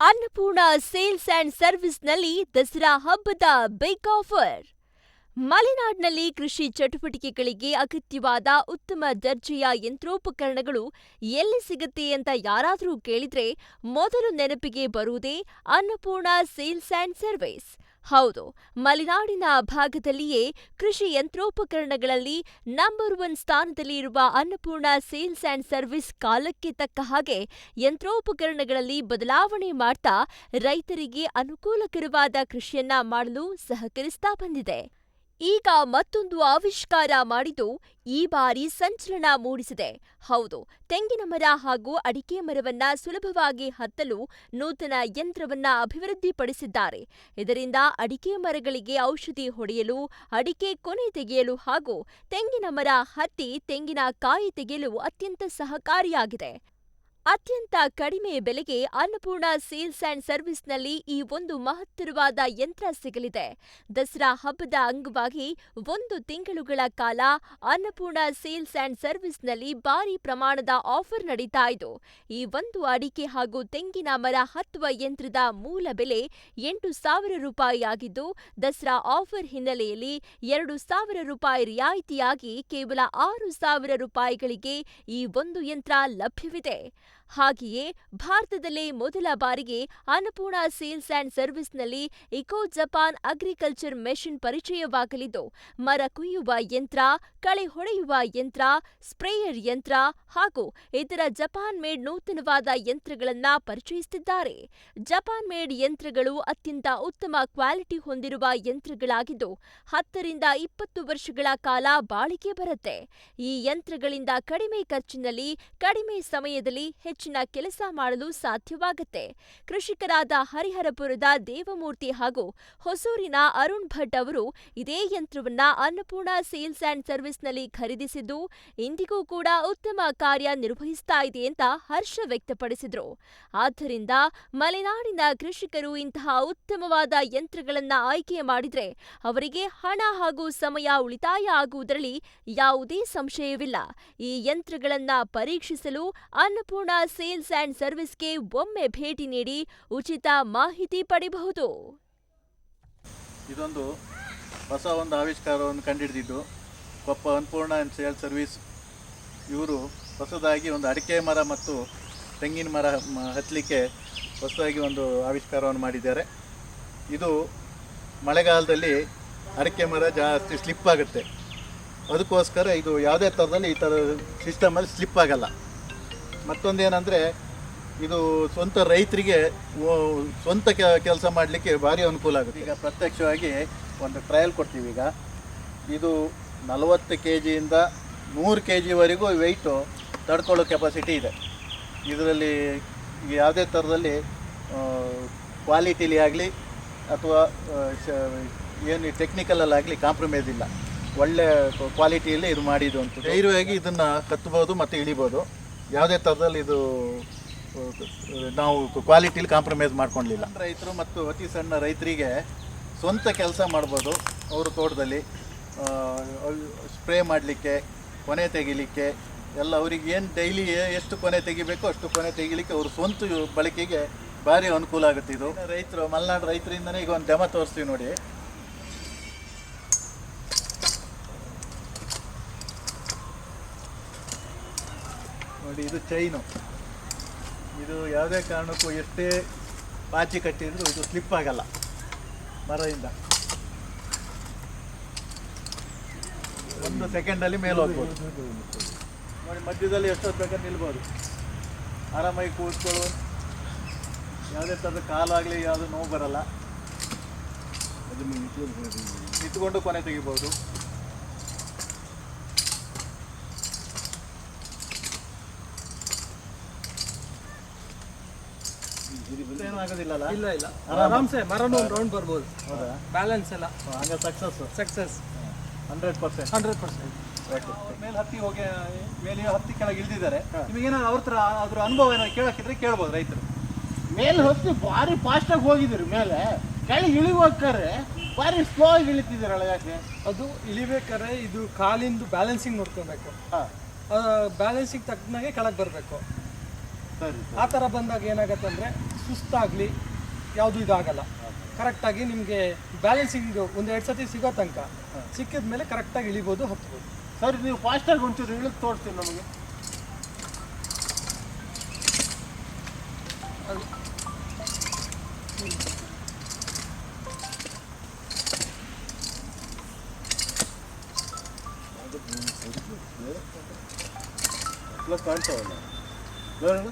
Annapurna sales and ಸರ್ವಿಸ್ನಲ್ಲಿ ದಸರಾ ಹಬ್ಬದ big offer ಮಲೆನಾಡಿನಲ್ಲಿ ಕೃಷಿ ಚಟುವಟಿಕೆಗಳಿಗೆ ಅಗತ್ಯವಾದ ಉತ್ತಮ ದರ್ಜೆಯ ಯಂತ್ರೋಪಕರಣಗಳು ಎಲ್ಲಿ ಸಿಗುತ್ತೆ ಅಂತ ಯಾರಾದರೂ ಕೇಳಿದ್ರೆ ಮೊದಲು ನೆನಪಿಗೆ ಬರುವುದೇ ಅನ್ನಪೂರ್ಣ ಸೇಲ್ಸ್ ಅಂಡ್ ಸರ್ವಿಸ್. ಹೌದು, ಮಲೆನಾಡಿನ ಭಾಗದಲ್ಲಿಯೇ ಕೃಷಿ ಯಂತ್ರೋಪಕರಣಗಳಲ್ಲಿ ನಂಬರ್ ಒನ್ ಸ್ಥಾನದಲ್ಲಿ ಇರುವ ಅನ್ನಪೂರ್ಣ ಸೇಲ್ಸ್ ಆ್ಯಂಡ್ ಸರ್ವಿಸ್ ಕಾಲಕ್ಕೆ ತಕ್ಕ ಹಾಗೆ ಯಂತ್ರೋಪಕರಣಗಳಲ್ಲಿ ಬದಲಾವಣೆ ಮಾಡ್ತಾ ರೈತರಿಗೆ ಅನುಕೂಲಕರವಾದ ಕೃಷಿಯನ್ನ ಮಾಡಲು ಸಹಕರಿಸ್ತಾ ಬಂದಿದೆ. ಈಗ ಮತ್ತೊಂದು ಆವಿಷ್ಕಾರ ಮಾಡಿದ್ದು ಈ ಬಾರಿ ಸಂಚಲನ ಮೂಡಿಸಿದೆ. ಹೌದು, ತೆಂಗಿನ ಮರ ಹಾಗೂ ಅಡಿಕೆ ಮರವನ್ನ ಸುಲಭವಾಗಿ ಹತ್ತಲು ನೂತನ ಯಂತ್ರವನ್ನ ಅಭಿವೃದ್ಧಿಪಡಿಸಿದ್ದಾರೆ. ಇದರಿಂದ ಅಡಿಕೆ ಮರಗಳಿಗೆ ಔಷಧಿ ಹೊಡೆಯಲು, ಅಡಿಕೆ ಕೊನೆ ತೆಗೆಯಲು ಹಾಗೂ ತೆಂಗಿನ ಮರ ಹತ್ತಿ ತೆಂಗಿನ ಕಾಯಿ ತೆಗೆಯಲು ಅತ್ಯಂತ ಸಹಕಾರಿಯಾಗಿದೆ. ಅತ್ಯಂತ ಕಡಿಮೆ ಬೆಲೆಗೆ ಅನ್ನಪೂರ್ಣ ಸೇಲ್ಸ್ ಅಂಡ್ ಸರ್ವಿಸ್ನಲ್ಲಿ ಈ ಒಂದು ಮಹತ್ತರವಾದ ಯಂತ್ರ ಸಿಗಲಿದೆ. ದಸರಾ ಹಬ್ಬದ ಅಂಗವಾಗಿ ಒಂದು ತಿಂಗಳುಗಳ ಕಾಲ ಅನ್ನಪೂರ್ಣ ಸೇಲ್ಸ್ ಅಂಡ್ ಸರ್ವಿಸ್ನಲ್ಲಿ ಭಾರಿ ಪ್ರಮಾಣದ ಆಫರ್ ನಡೀತಾ ಇದು. ಈ ಒಂದು ಅಡಿಕೆ ಹಾಗೂ ತೆಂಗಿನ ಮರ ಹತ್ತುವ ಯಂತ್ರದ ಮೂಲ ಬೆಲೆ ಎಂಟು ಸಾವಿರ ರೂಪಾಯಿ ಆಗಿದ್ದು, ದಸರಾ ಆಫರ್ ಹಿನ್ನೆಲೆಯಲ್ಲಿ ಎರಡು ಸಾವಿರ ರೂಪಾಯಿ ರಿಯಾಯಿತಿಯಾಗಿ ಕೇವಲ ಆರು ಸಾವಿರ ರೂಪಾಯಿಗಳಿಗೆ ಈ ಒಂದು ಯಂತ್ರ ಲಭ್ಯವಿದೆ. ಹಾಗೆಯೇ ಭಾರತದಲ್ಲೇ ಮೊದಲ ಬಾರಿಗೆ ಅನ್ನಪೂರ್ಣ ಸೇಲ್ಸ್ ಅಂಡ್ ಸರ್ವಿಸ್ನಲ್ಲಿ ಇಕೋ ಜಪಾನ್ ಅಗ್ರಿಕಲ್ಚರ್ ಮೆಷಿನ್ ಪರಿಚಯವಾಗಲಿದ್ದು, ಮರ ಕುಯ್ಯುವ ಯಂತ್ರ, ಕಳೆ ಹೊಡೆಯುವ ಯಂತ್ರ, ಸ್ಪ್ರೇಯರ್ ಯಂತ್ರ ಹಾಗೂ ಇತರ ಜಪಾನ್ ಮೇಡ್ ನೂತನವಾದ ಯಂತ್ರಗಳನ್ನ ಪರಿಚಯಿಸುತ್ತಿದ್ದಾರೆ ಜಪಾನ್ ಮೇಡ್ ಯಂತ್ರಗಳು ಅತ್ಯಂತ ಉತ್ತಮ ಕ್ವಾಲಿಟಿ ಹೊಂದಿರುವ ಯಂತ್ರಗಳಾಗಿದ್ದು, ಹತ್ತರಿಂದ ಇಪ್ಪತ್ತು ವರ್ಷಗಳ ಕಾಲ ಬಾಳಿಕೆ ಬರುತ್ತೆ. ಈ ಯಂತ್ರಗಳಿಂದ ಕಡಿಮೆ ಖರ್ಚಿನಲ್ಲಿ ಕಡಿಮೆ ಸಮಯದಲ್ಲಿ ಹೆಚ್ಚಿನ ಕೆಲಸ ಮಾಡಲು ಸಾಧ್ಯವಾಗುತ್ತೆ. ಕೃಷಿಕರಾದ ಹರಿಹರಪುರದ ದೇವಮೂರ್ತಿ ಹಾಗೂ ಹೊಸೂರಿನ ಅರುಣ್ ಭಟ್ ಅವರು ಇದೇ ಯಂತ್ರವನ್ನ ಅನ್ನಪೂರ್ಣ ಸೇಲ್ಸ್ ಆ್ಯಂಡ್ ಸರ್ವಿಸ್ನಲ್ಲಿ ಖರೀದಿಸಿದ್ದು, ಇಂದಿಗೂ ಕೂಡ ಉತ್ತಮ ಕಾರ್ಯ ನಿರ್ವಹಿಸ್ತಾ ಇದೆ ಅಂತ ಹರ್ಷ ವ್ಯಕ್ತಪಡಿಸಿದರು. ಆದ್ದರಿಂದ ಮಲೆನಾಡಿನ ಕೃಷಿಕರು ಇಂತಹ ಉತ್ತಮವಾದ ಯಂತ್ರಗಳನ್ನ ಆಯ್ಕೆ ಮಾಡಿದ್ರೆ ಅವರಿಗೆ ಹಣ ಹಾಗೂ ಸಮಯ ಉಳಿತಾಯ ಆಗುವುದರಲ್ಲಿ ಯಾವುದೇ ಸಂಶಯವಿಲ್ಲ. ಈ ಯಂತ್ರಗಳನ್ನ ಪರೀಕ್ಷಿಸಲು ಅನ್ನಪೂರ್ಣ ಸೇಲ್ಸ್ ಆ್ಯಂಡ್ ಸರ್ವಿಸ್ಗೆ ಒಮ್ಮೆ ಭೇಟಿ ನೀಡಿ ಉಚಿತ ಮಾಹಿತಿ ಪಡೆಯಬಹುದು. ಇದೊಂದು ಹೊಸ ಒಂದು ಆವಿಷ್ಕಾರವನ್ನು ಕಂಡುಹಿಡಿದಿದ್ದು, Koppa Annapurna and sale service ಇವರು ಹೊಸದಾಗಿ ಒಂದು ಅಡಿಕೆ ಮರ ಮತ್ತು ತೆಂಗಿನ ಮರ ಹತ್ತಲಿಕ್ಕೆ ಹೊಸದಾಗಿ ಒಂದು ಆವಿಷ್ಕಾರವನ್ನು ಮಾಡಿದ್ದಾರೆ. ಇದು ಮಳೆಗಾಲದಲ್ಲಿ ಅಡಿಕೆ ಮರ ಜಾಸ್ತಿ ಸ್ಲಿಪ್ ಆಗುತ್ತೆ. ಅದಕ್ಕೋಸ್ಕರ ಇದು ಯಾವುದೇ ಥರದಲ್ಲಿ ಈ ಥರ ಸಿಸ್ಟಮಲ್ಲಿ ಸ್ಲಿಪ್ ಆಗಲ್ಲ. ಮತ್ತೊಂದೇನೆಂದರೆ ಇದು ಸ್ವಂತ ರೈತರಿಗೆ ಸ್ವಂತ ಕೆಲಸ ಮಾಡಲಿಕ್ಕೆ ಭಾರಿ ಅನುಕೂಲ ಆಗುತ್ತೆ. ಈಗ ಪ್ರತ್ಯಕ್ಷವಾಗಿ ಒಂದು ಟ್ರಯಲ್ ಕೊಡ್ತೀವಿ ಈಗ. ಇದು ನಲವತ್ತು ಕೆ ಜಿಯಿಂದ ನೂರು ಕೆ ಜಿವರೆಗೂ ವೆಯ್ಟು ತಡ್ಕೊಳ್ಳೋ ಕೆಪಾಸಿಟಿ ಇದೆ. ಇದರಲ್ಲಿ ಯಾವುದೇ ಥರದಲ್ಲಿ ಕ್ವಾಲಿಟಿಲಿ ಆಗಲಿ ಅಥವಾ ಏನು ಟೆಕ್ನಿಕಲಲ್ಲಾಗಲಿ ಕಾಂಪ್ರಮೈಸ್ ಇಲ್ಲ. ಒಳ್ಳೆ ಕ್ವಾಲಿಟಿಯಲ್ಲಿ ಇದು ಮಾಡಿದ್ದು ಅಂತ ಧೈರ್ಯವಾಗಿ ಇದನ್ನು ಕತ್ತಬೋದು ಮತ್ತು ಇಳಿಬೋದು. ಯಾವುದೇ ಥರದಲ್ಲಿ ಇದು, ನಾವು ಕ್ವಾಲಿಟಿಲಿ ಕಾಂಪ್ರಮೈಸ್ ಮಾಡ್ಕೊಂಡಿಲ್ಲ. ರೈತರು ಮತ್ತು ಅತಿ ಸಣ್ಣ ರೈತರಿಗೆ ಸ್ವಂತ ಕೆಲಸ ಮಾಡ್ಬೋದು ಅವರು ತೋಟದಲ್ಲಿ. ಸ್ಪ್ರೇ ಮಾಡಲಿಕ್ಕೆ, ಕೊನೆ ತೆಗಿಲಿಕ್ಕೆ, ಎಲ್ಲ ಅವ್ರಿಗೆ ಏನು ಡೈಲಿ ಎಷ್ಟು ಕೊನೆ ತೆಗಿಬೇಕು ಅಷ್ಟು ಕೊನೆ ತೆಗಿಲಿಕ್ಕೆ ಅವ್ರ ಸ್ವಂತ ಬಳಕೆಗೆ ಭಾರಿ ಅನುಕೂಲ ಆಗುತ್ತೆ ಇದು. ರೈತರು, ಮಲೆನಾಡು ರೈತರಿಂದನೇ ಈಗ ಒಂದು ಡೆಮ ತೋರಿಸ್ತೀವಿ ನೋಡಿ. ನೋಡಿ, ಇದು ಚೈನು ಇದು ಯಾವುದೇ ಕಾರಣಕ್ಕೂ ಎಷ್ಟೇ ಪಾಚಿ ಕಟ್ಟಿದ್ರು ಇದು ಸ್ಲಿಪ್ ಆಗಲ್ಲ. ಮರದಿಂದ. ಒಂದು ಸೆಕೆಂಡಲ್ಲಿ ಮೇಲೆ ಹೋಗ್ಬೋದು. ನೋಡಿ, ಮಧ್ಯದಲ್ಲಿ ಎಷ್ಟೊತ್ತು ಬೇಕಾದ್ರೆ ನಿಲ್ಬೋದು. ಆರಾಮಾಗಿ ಕೂತ್ಕೊಳ್ಳು. ಯಾವುದೇ ಥರದ ಕಾಲಾಗಲಿ ಯಾವುದು ನೋವು ಬರಲ್ಲ. ನಿಂತ್ಕೊಂಡು ಕೊನೆ ತೆಗಿಬೋದು. ಏನೂ ಆಗೋದಿಲ್ಲಲ್ಲ ಇಲ್ಲ ಇಲ್ಲ. ಆರಾಮ. ಆರಾಮ್ಸೆ ಮರನು ಒಂದು ರೌಂಡ್ ಬರ್ಬೋದು. ಬ್ಯಾಲೆನ್ಸ್ ಎಲ್ಲ. ಹಂಗೆ success success hundred percent hundred percent ಮೇಲೆ ಹತ್ತಿ ಹೋಗಿ ಮೇಲೆ ಹತ್ತಿ ಕೆಳಗೆ ಇಳಿದಿದ್ದಾರೆ. ನಿಮಗೇನೋ ಅವ್ರ ಹತ್ರ ಅದ್ರ ಅನುಭವ ಏನೋ ಕೇಳಕ್ಕಿದ್ರೆ ಕೇಳ್ಬೋದು ರೈತರು. ಮೇಲೆ ಹತ್ತಿ ಭಾರಿ ಫಾಸ್ಟಾಗಿ ಹೋಗಿದ್ದೀರಿ ಮೇಲೆ. ಕೆಳಗೆ ಇಳಿಬೇಕಾರೆ ಭಾರಿ ಸ್ಲೋ ಆಗಿ ಇಳಿತಿದ್ದೀರಲ್ಲ ಯಾಕೆ? ಅದು ಇಳಿಬೇಕಾದ್ರೆ ಇದು ಕಾಲಿಂದು ಬ್ಯಾಲೆನ್ಸಿಂಗ್ ನೋಡ್ಕೊಬೇಕು. ಬ್ಯಾಲೆನ್ಸಿಂಗ್ ತಕ್ಕನಾಗೆ ಕೆಳಗೆ ಬರಬೇಕು. ಸರಿ ಆ ಥರ ಬಂದಾಗ ಏನಾಗತ್ತೆ ಅಂದರೆ ಸುಸ್ತಾಗಲಿ ಯಾವುದು ಇದಾಗಲ್ಲ. ಕರೆಕ್ಟಾಗಿ ನಿಮಗೆ ಬ್ಯಾಲೆನ್ಸಿಂಗ್ ಒಂದು ಎರಡು ಸತಿ ಸಿಗೋ ತನಕ ಸಿಕ್ಕಿದ ಮೇಲೆ ಕರೆಕ್ಟಾಗಿ ಇಳಿಬೋದು ಹತ್ಬೋದು. ಸರ್ ನೀವು ಫಾಸ್ಟಾಗಿ ಒಂಚೂರು ಇಳಿದು ತೋರಿಸ್ತೀವಿ ನಮಗೆ. ಕಾಣ್ತಾವಲ್ಲ ನೋಡೋಣ